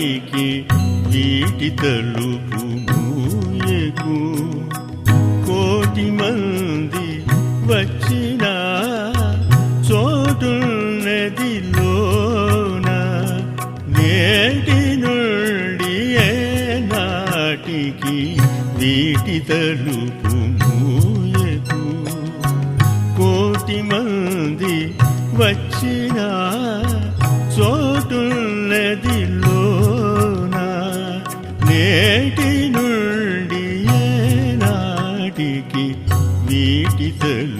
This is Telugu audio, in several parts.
వీటి తలుపు మూయకు. కోటి మంది వచ్చిన చోటున్నది లోన నేటి నుండి ఏ నాటికి వీటి తలుపు మూయకు. కోటి మంది వచ్చిన చోటున్నది వీటి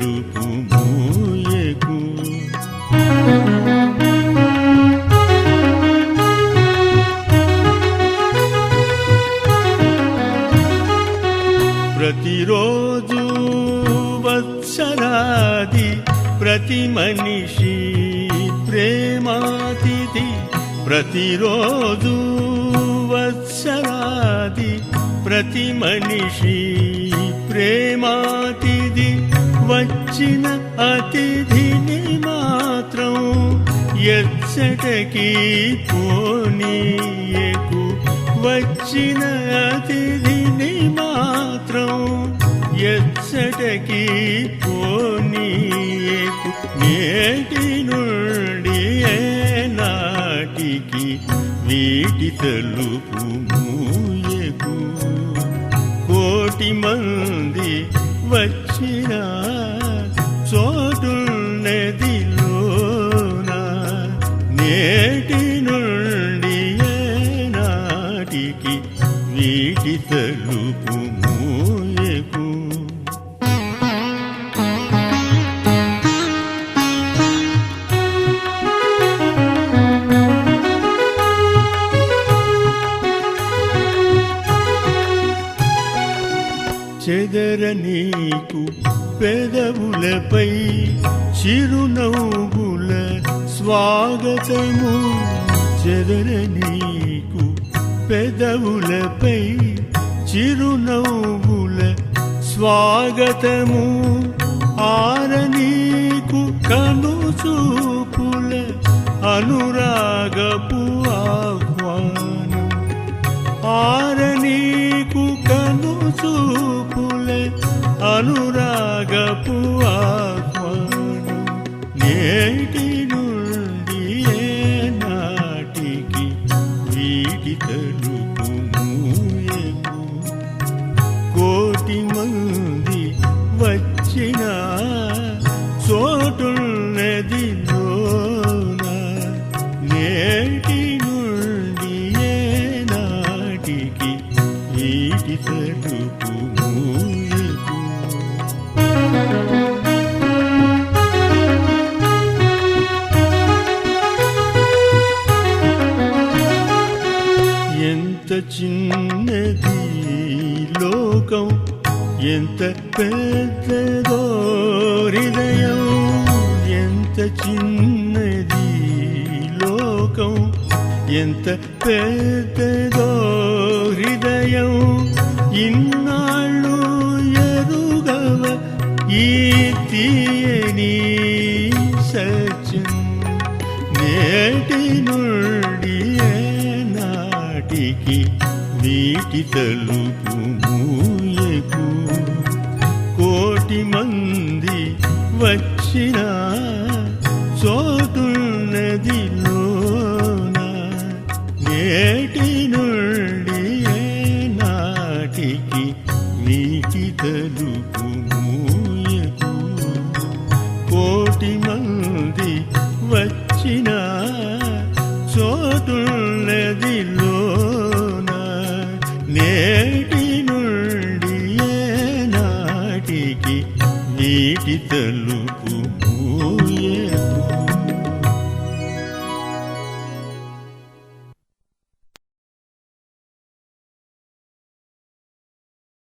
ప్రతిరోజు వత్సరాది ప్రతి మనిషి ప్రేమాతిథి. ప్రతిరోజు వత్సరాది ప్రతి మనిషి ప్రేమాతిథి. వచ్చిన అతిథిని మాత్రం ఎచ్చటకి పోనీయకు. వచ్చిన అతిథిని మాత్రం ఎచ్చటకి పోనీయకు. నేటి నుండి నాటికి వీటి తలుపు మూయకు. కోటి మంది వచ్చిన నేటి నుండి నాటికి వీటి తలుపు మూయకు. చెదర నీకు పెదవులపై చిరునవ్వుల స్వాగతము చెదర నీకు పెదవులపై చిరునవ్వుల స్వాగతము. ఆర నీకు కను చూపుల అనురాగపు ఆహ్వానం. ఆరనీకు కను చూపులే అనురాగపు ఆహ్వానం. నేటి లోకం ఎంత పెద్దదో హృదయం ఎంత చిన్నది లోకం ఎంత పెద్దదో హృదయం ఇన్నాళ్ళు ఎరుగవ ఈ తీయని నీటి తలుపు మూయకు కోటి మంది వచ్చినా